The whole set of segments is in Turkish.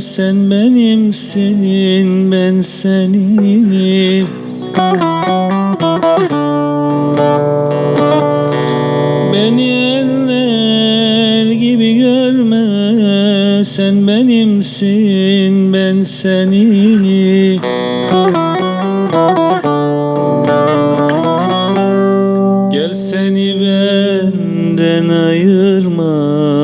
sen benimsin ben seninim. Beni eller gibi görme. Sen benimsin ben seninim.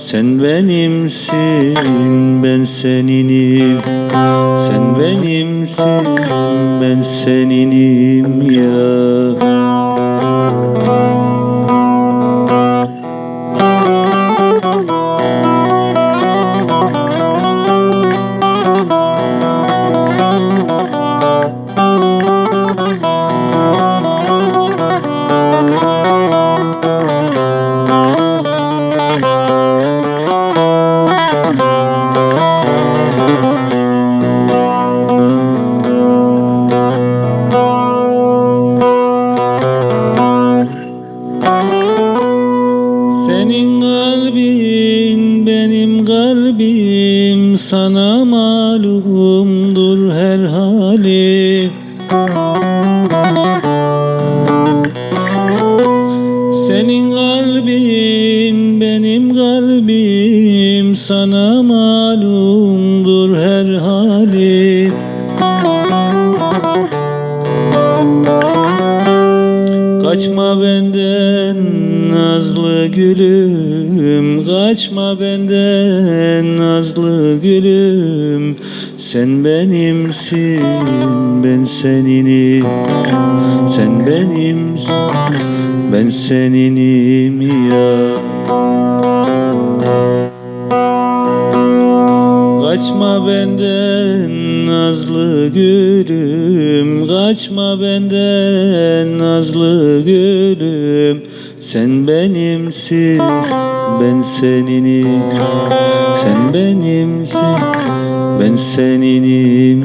Sen benimsin ben seninim. Sen benimsin ben seninim ya kalbim sana malumdur her hali. Senin kalbin benim kalbim sana malumdur her hali. Kaçma benden nazlı gülüm Kaçma benden nazlı gülüm. Sen benimsin ben seninim. Sen benimsin ben seninim ya. Kaçma benden nazlı gülüm Kaçma benden nazlı gülüm Sen benimsin ben seninim. Sen benimsin ben seninim